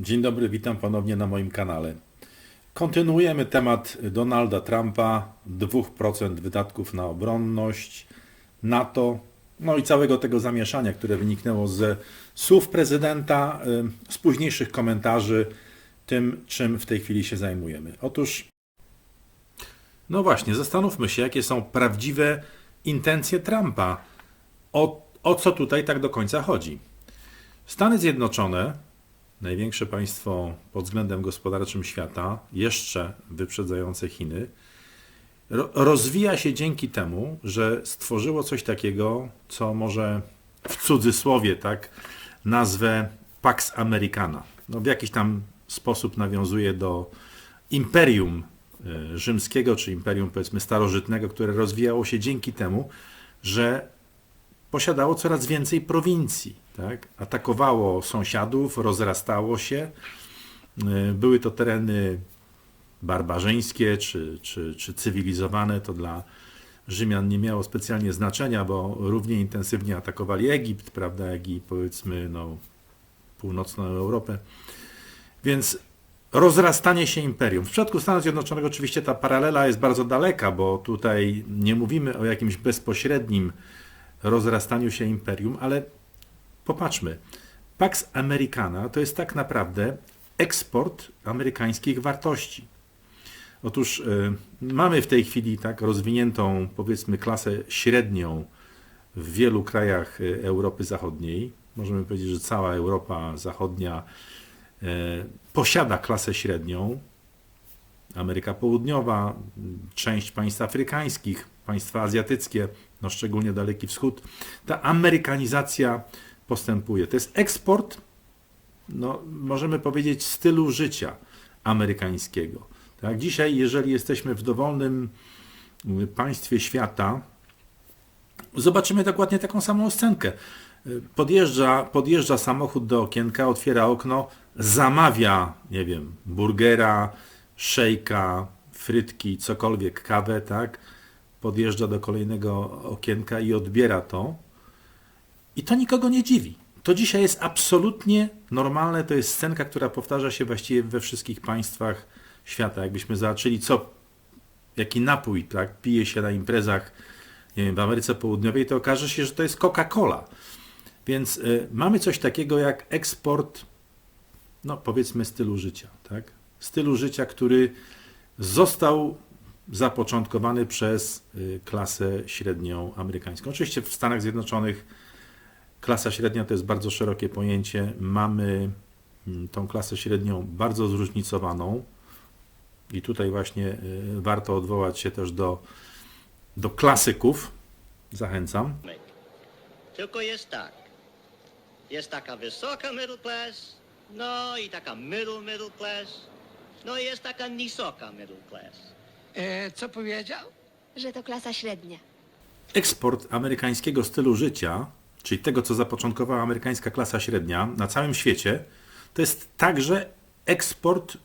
Dzień dobry, witam ponownie na moim kanale. Kontynuujemy temat Donalda Trumpa, 2% wydatków na obronność, NATO, no i całego tego zamieszania, które wyniknęło ze słów prezydenta, y, z późniejszych komentarzy, tym czym w tej chwili się zajmujemy. Otóż, no właśnie, zastanówmy się, jakie są prawdziwe intencje Trumpa. O, o co tutaj tak do końca chodzi? Stany Zjednoczone, największe państwo pod względem gospodarczym świata, jeszcze wyprzedzające Chiny, ro- rozwija się dzięki temu, że stworzyło coś takiego, co może w cudzysłowie tak nazwę Pax Americana. No, w jakiś tam sposób nawiązuje do imperium e, rzymskiego, czy imperium powiedzmy starożytnego, które rozwijało się dzięki temu, że posiadało coraz więcej prowincji. Tak? Atakowało sąsiadów, rozrastało się. Y, Były to tereny barbarzyńskie czy, czy, czy cywilizowane. To dla Rzymian nie miało specjalnie znaczenia, bo równie intensywnie atakowali Egipt, prawda, jak i powiedzmy no, północną Europę. Więc rozrastanie się imperium. W przypadku Stanów Zjednoczonych oczywiście ta paralela jest bardzo daleka, bo tutaj nie mówimy o jakimś bezpośrednim rozrastaniu się imperium, ale popatrzmy. Pax Americana to jest tak naprawdę eksport amerykańskich wartości. Otóż y, mamy w tej chwili tak rozwiniętą, powiedzmy, klasę średnią w wielu krajach y, Europy Zachodniej. Możemy powiedzieć, że cała Europa Zachodnia y, posiada klasę średnią. Ameryka Południowa, część państw afrykańskich, państwa azjatyckie, no szczególnie Daleki Wschód. Ta amerykanizacja postępuje. To jest eksport, no, możemy powiedzieć, stylu życia amerykańskiego. Tak? Dzisiaj, jeżeli jesteśmy w dowolnym państwie świata, zobaczymy dokładnie taką samą scenkę. Podjeżdża, podjeżdża samochód do okienka, otwiera okno, zamawia, nie wiem, burgera, szejka, frytki, cokolwiek, kawę, tak? Podjeżdża do kolejnego okienka i odbiera to. I to nikogo nie dziwi. To dzisiaj jest absolutnie normalne. To jest scenka, która powtarza się właściwie we wszystkich państwach świata. Jakbyśmy zobaczyli, co, jaki napój tak, pije się na imprezach nie wiem, w Ameryce Południowej, to okaże się, że to jest Coca-Cola. Więc y, mamy coś takiego jak eksport, no powiedzmy, stylu życia. Tak? Stylu życia, który został zapoczątkowany przez y, klasę średnią amerykańską. Oczywiście w Stanach Zjednoczonych klasa średnia to jest bardzo szerokie pojęcie. Mamy mm, tą klasę średnią bardzo zróżnicowaną i tutaj właśnie y, warto odwołać się też do, do klasyków. Zachęcam. Tylko jest tak. Jest taka wysoka middle class, no i taka middle middle class, no i jest taka nisoka middle class. E, co powiedział? że to klasa średnia. eksport amerykańskiego stylu życia, czyli tego, co zapoczątkowała amerykańska klasa średnia na całym świecie, to jest także eksport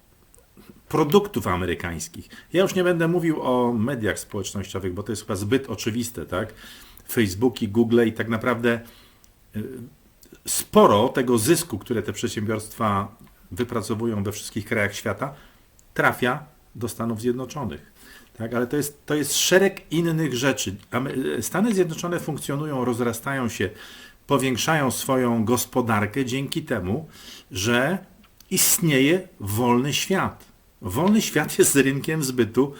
produktów amerykańskich. Ja już nie będę mówił o mediach społecznościowych, bo to jest chyba zbyt oczywiste, tak? Facebooki, Google i tak naprawdę y, sporo tego zysku, które te przedsiębiorstwa wypracowują we wszystkich krajach świata, trafia do Stanów Zjednoczonych. Tak, ale to jest, to jest szereg innych rzeczy. Stany Zjednoczone funkcjonują, rozrastają się, powiększają swoją gospodarkę dzięki temu, że istnieje wolny świat. Wolny świat jest rynkiem zbytu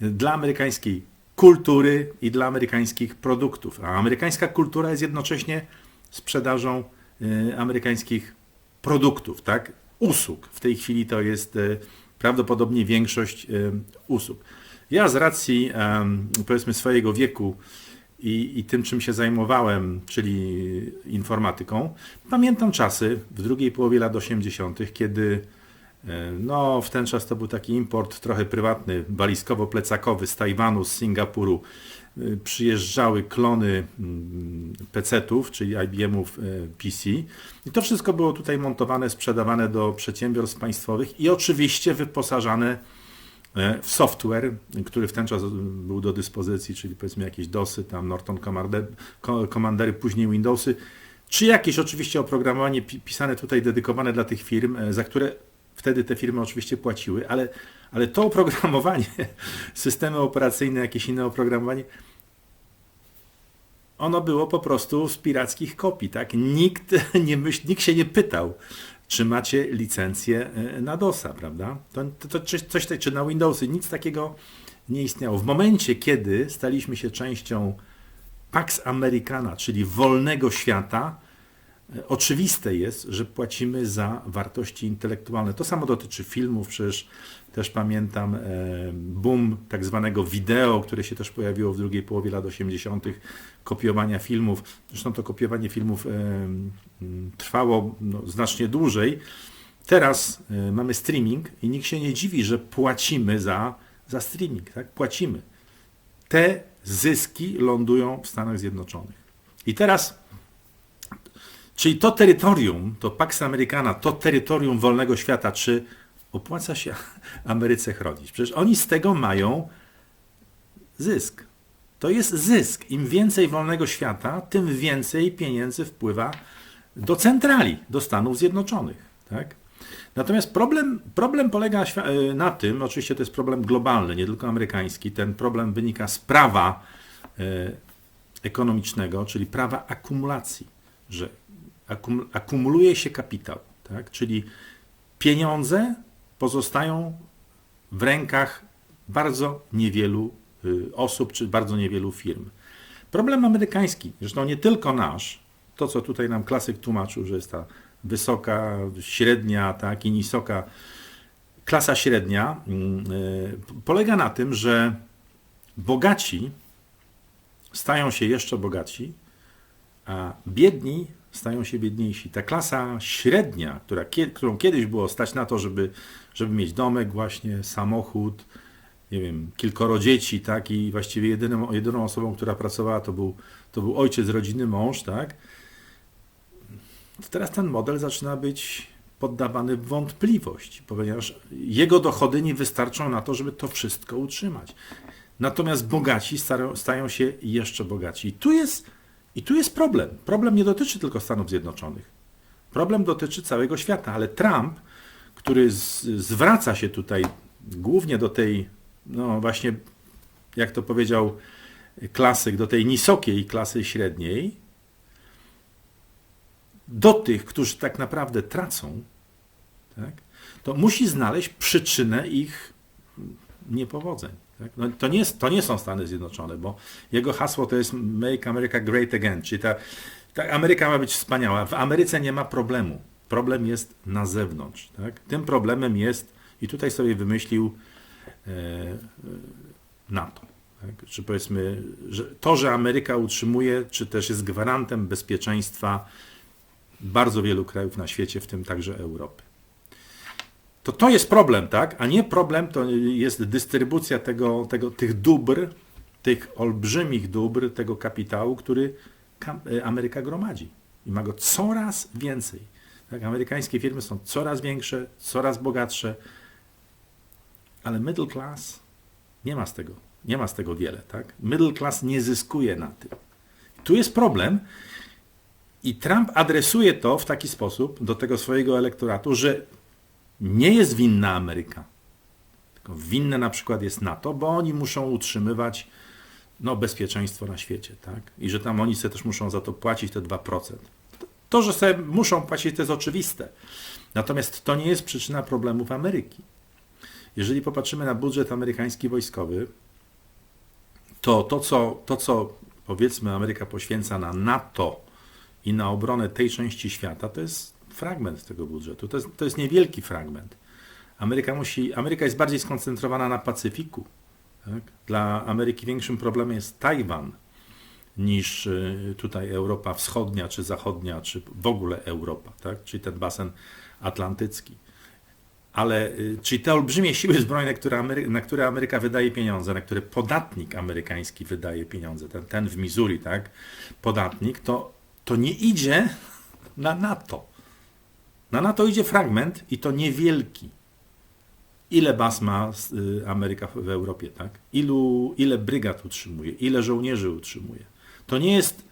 dla amerykańskiej kultury i dla amerykańskich produktów. A amerykańska kultura jest jednocześnie sprzedażą y, amerykańskich produktów, tak? Usług. W tej chwili to jest y, prawdopodobnie większość y, usług. Ja z racji powiedzmy swojego wieku i, i tym, czym się zajmowałem, czyli informatyką, pamiętam czasy w drugiej połowie lat 80., kiedy e, no, w ten czas to był taki import trochę prywatny, walizkowo-plecakowy z Tajwanu, z Singapuru. Przyjeżdżały klony mm, PC-ów, czyli IBM-ów e, PC. I to wszystko było tutaj montowane, sprzedawane do przedsiębiorstw państwowych i oczywiście wyposażane e, w software, który w ten czas był do dyspozycji, czyli powiedzmy jakieś DOSy, tam Norton Commandery, później Windowsy. czy jakieś oczywiście oprogramowanie pi- pisane tutaj, dedykowane dla tych firm, e, za które wtedy te firmy oczywiście płaciły, ale, ale to oprogramowanie, systemy operacyjne, jakieś inne oprogramowanie, ono było po prostu z pirackich kopii, tak? Nikt, nie myśl, nikt się nie pytał, czy macie licencję e, na DOSa, prawda? To, to, to coś, coś czy na Windowsy, nic takiego nie istniało. W momencie, kiedy staliśmy się częścią Pax Americana, czyli wolnego świata, oczywiste jest, że płacimy za wartości intelektualne. To samo dotyczy filmów, przecież też pamiętam e, boom tak zwanego wideo, które się też pojawiło w drugiej połowie lat 80., kopiowania filmów. Zresztą to kopiowanie filmów e, trwało no, znacznie dłużej. Teraz e, mamy streaming i nikt się nie dziwi, że płacimy za, za streaming. Tak? Płacimy. Te zyski lądują w Stanach Zjednoczonych. I teraz Czyli to terytorium, to Pax Americana, to terytorium wolnego świata, czy opłaca się Ameryce chronić? Przecież oni z tego mają zysk. To jest zysk. Im więcej wolnego świata, tym więcej pieniędzy wpływa do centrali, do Stanów Zjednoczonych. Tak? Natomiast problem, problem polega świ- na tym, oczywiście to jest problem globalny, nie tylko amerykański, ten problem wynika z prawa e, ekonomicznego, czyli prawa akumulacji, że akum, akumuluje się kapitał, tak? czyli pieniądze pozostają w rękach bardzo niewielu y, osób czy bardzo niewielu firm. Problem amerykański, zresztą nie tylko nasz, to co tutaj nam klasyk tłumaczył, że jest ta wysoka, średnia, tak, i nisoka klasa średnia, mm, y, polega na tym, że bogaci stają się jeszcze bogaci, a biedni stają się biedniejsi. Ta klasa średnia, która, którą kiedyś było stać na to, żeby, żeby mieć domek, właśnie samochód, nie wiem, kilkoro dzieci, tak, i właściwie jedyną, jedyną osobą, która pracowała, to był, to był ojciec rodziny, mąż, tak. Teraz ten model zaczyna być poddawany wątpliwość, ponieważ jego dochody nie wystarczą na to, żeby to wszystko utrzymać. Natomiast bogaci stają się jeszcze bogaci. I tu jest i tu jest problem. Problem nie dotyczy tylko Stanów Zjednoczonych. Problem dotyczy całego świata, ale Trump, który z, zwraca się tutaj głównie do tej, no właśnie, jak to powiedział klasyk, do tej nisokiej klasy średniej, do tych, którzy tak naprawdę tracą, tak, to musi znaleźć przyczynę ich niepowodzeń. Tak? No, to, nie to nie są Stany Zjednoczone, bo jego hasło to jest Make America Great Again, czyli ta, ta Ameryka ma być wspaniała. W Ameryce nie ma problemu. Problem jest na zewnątrz. Tak? Tym problemem jest, i tutaj sobie wymyślił e, e, NATO. Tak? Czy powiedzmy, że to, że Ameryka utrzymuje, czy też jest gwarantem bezpieczeństwa bardzo wielu krajów na świecie, w tym także Europy to to jest problem, tak? A nie problem to jest dystrybucja tego, tego, tych dóbr, tych olbrzymich dóbr, tego kapitału, który kam- Ameryka gromadzi. I ma go coraz więcej. Tak? Amerykańskie firmy są coraz większe, coraz bogatsze, ale middle class nie ma z tego, nie ma z tego wiele. Tak? Middle class nie zyskuje na tym. Tu jest problem i Trump adresuje to w taki sposób do tego swojego elektoratu, że nie jest winna Ameryka. Tylko winne na przykład jest NATO, bo oni muszą utrzymywać no, bezpieczeństwo na świecie, tak? I że tam oni sobie też muszą za to płacić te 2%. To, że sobie muszą płacić, to jest oczywiste. Natomiast to nie jest przyczyna problemów Ameryki. Jeżeli popatrzymy na budżet amerykański wojskowy, to to, co, to, co powiedzmy Ameryka poświęca na NATO i na obronę tej części świata, to jest fragment tego budżetu. To jest, to jest niewielki fragment. Ameryka, musi, Ameryka jest bardziej skoncentrowana na Pacyfiku. Tak? Dla Ameryki większym problemem jest Tajwan niż y, tutaj Europa Wschodnia, czy Zachodnia, czy w ogóle Europa, tak? czyli ten basen atlantycki. Ale, y, czyli te olbrzymie siły zbrojne, które Amery- na które Ameryka wydaje pieniądze, na które podatnik amerykański wydaje pieniądze, ten, ten w Missouri, tak, podatnik, to, to nie idzie na NATO. Na NATO idzie fragment i to niewielki. Ile baz ma y, Ameryka w Europie, tak? Ilu, ile brygad utrzymuje, ile żołnierzy utrzymuje. To nie jest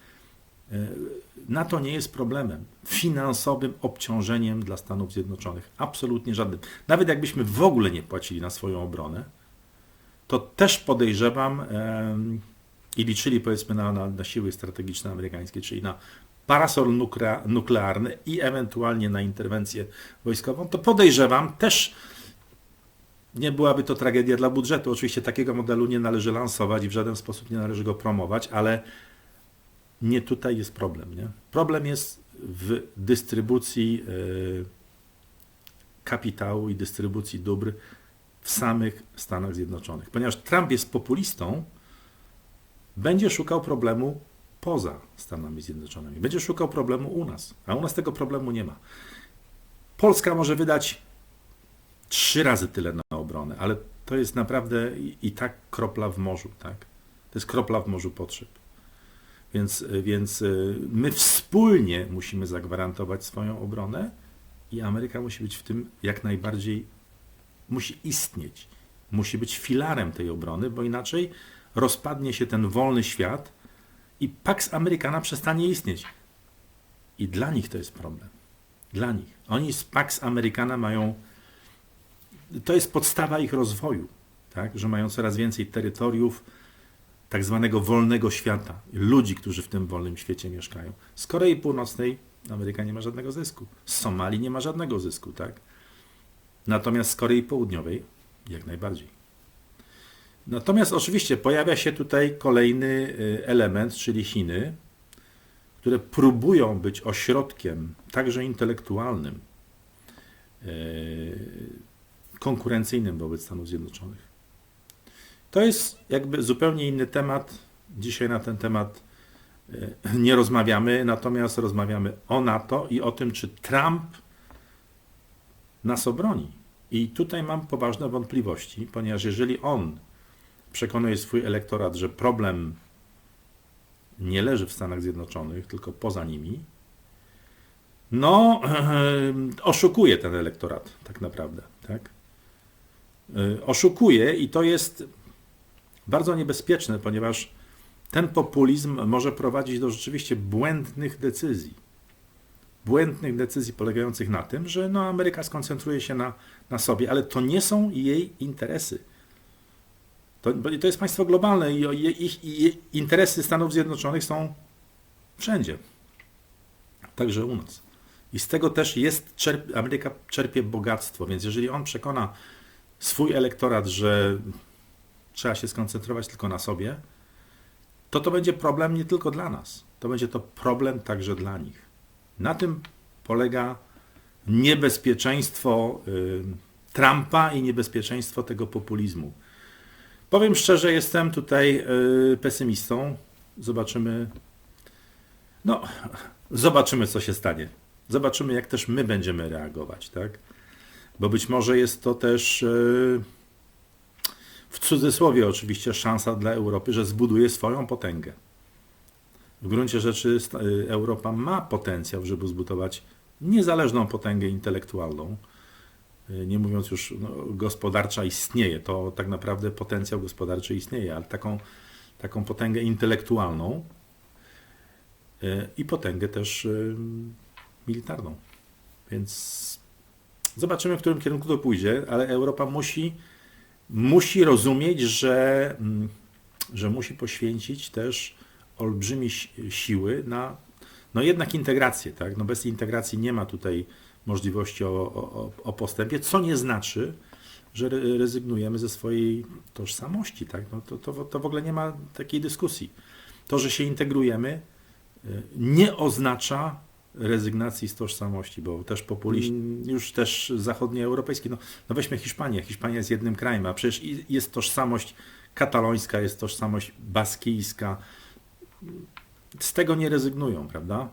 NATO nie jest problemem finansowym obciążeniem dla Stanów Zjednoczonych. Absolutnie żadnym. Nawet jakbyśmy w ogóle nie płacili na swoją obronę, to też podejrzewam i liczyli powiedzmy na, na, na siły strategiczne amerykańskie, czyli na parasol nukle- nuklearny i ewentualnie na interwencję wojskową, to podejrzewam też nie byłaby to tragedia dla budżetu. Oczywiście takiego modelu nie należy lansować i w żaden sposób nie należy go promować, ale nie tutaj jest problem. Nie? Problem jest w dystrybucji e, kapitału i dystrybucji dóbr w samych Stanach Zjednoczonych. Ponieważ Trump jest populistą, będzie szukał problemu poza Stanami Zjednoczonymi. Będzie szukał problemu u nas, a u nas tego problemu nie ma. Polska może wydać trzy razy tyle na obronę, ale to jest naprawdę i, tak kropla w morzu, tak? To jest kropla w morzu potrzeb. Więc, więc y, my wspólnie musimy zagwarantować swoją obronę i Ameryka musi być w tym jak najbardziej, musi istnieć. Musi być filarem tej obrony, bo inaczej rozpadnie się ten wolny świat i Pax Americana przestanie istnieć. I dla nich to jest problem. Dla nich. Oni z Pax Americana mają to jest podstawa ich rozwoju, tak? że mają coraz więcej terytoriów tak zwanego wolnego świata, ludzi, którzy w tym wolnym świecie mieszkają. Z Korei Północnej Ameryka nie ma żadnego zysku, z Somalii nie ma żadnego zysku, tak? Natomiast z Korei Południowej jak najbardziej. Natomiast oczywiście pojawia się tutaj kolejny y, element, czyli Chiny, które próbują być ośrodkiem, także intelektualnym, y, konkurencyjnym wobec Stanów Zjednoczonych. To jest jakby zupełnie inny temat. Dzisiaj na ten temat e, nie rozmawiamy, natomiast rozmawiamy o NATO i o tym, czy Trump nas obroni. I tutaj mam poważne wątpliwości, ponieważ jeżeli on przekonuje swój elektorat, że problem nie leży w Stanach Zjednoczonych, tylko poza nimi, no, oszukuje ten elektorat tak naprawdę, tak? Y, oszukuje i to jest bardzo niebezpieczne, ponieważ ten populizm może prowadzić do rzeczywiście błędnych decyzji. Błędnych decyzji polegających na tym, że no, Ameryka skoncentruje się na, na sobie, ale to nie są jej interesy. To, to jest państwo globalne i ich, ich interesy Stanów Zjednoczonych są wszędzie. Także u nas. I z tego też jest, czerp, Ameryka czerpie bogactwo, więc jeżeli on przekona swój elektorat, że trzeba się skoncentrować tylko na sobie, to to będzie problem nie tylko dla nas. To będzie to problem także dla nich. Na tym polega niebezpieczeństwo y, Trumpa i niebezpieczeństwo tego populizmu. Powiem szczerze, jestem tutaj y, pesymistą. Zobaczymy. No, zobaczymy, co się stanie. Zobaczymy, jak też my będziemy reagować, tak? bo być może jest to też e, w cudzysłowie oczywiście szansa dla Europy, że zbuduje swoją potęgę. W gruncie rzeczy e, Europa ma potencjał, żeby zbudować niezależną potęgę intelektualną. E, nie mówiąc już, no, gospodarcza istnieje, to tak naprawdę potencjał gospodarczy istnieje, ale taką, taką potęgę intelektualną i potęgę też militarną. Więc Zobaczymy, w którym kierunku to pójdzie, ale Europa musi, musi rozumieć, że, mm, że musi poświęcić też olbrzymie siły na no jednak integrację. Tak? No bez integracji nie ma tutaj możliwości o, o, o postępie, co nie znaczy, że rezygnujemy ze swojej tożsamości. Tak? No to, to, to w ogóle nie ma takiej dyskusji. To, że się integrujemy, y, nie oznacza rezygnacji z tożsamości, bo też populiści, już też zachodnioeuropejski, no, no weźmy Hiszpanię, Hiszpania jest jednym krajem, a przecież jest tożsamość katalońska, jest tożsamość baskijska, z tego nie rezygnują, prawda?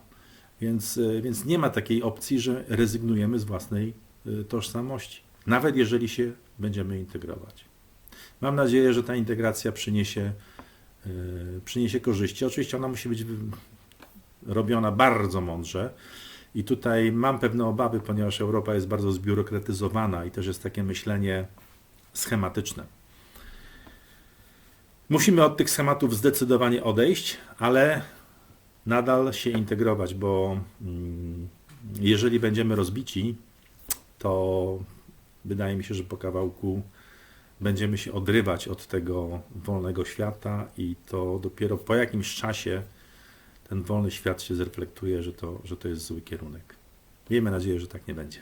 Więc, e, więc nie ma takiej opcji, że rezygnujemy z własnej e, tożsamości, nawet jeżeli się będziemy integrować. Mam nadzieję, że ta integracja przyniesie, e, przyniesie korzyści. Oczywiście ona musi być robiona bardzo mądrze. I tutaj mam pewne obawy, ponieważ Europa jest bardzo zbiurokratyzowana i też jest takie myślenie schematyczne. Musimy od tych schematów zdecydowanie odejść, ale nadal się integrować, bo mm, jeżeli będziemy rozbici, to wydaje mi się, że po kawałku będziemy się odrywać od tego wolnego świata i to dopiero po jakimś czasie ten wolny świat się zreflektuje, że to, że to jest zły kierunek. Miejmy nadzieję, że tak nie będzie.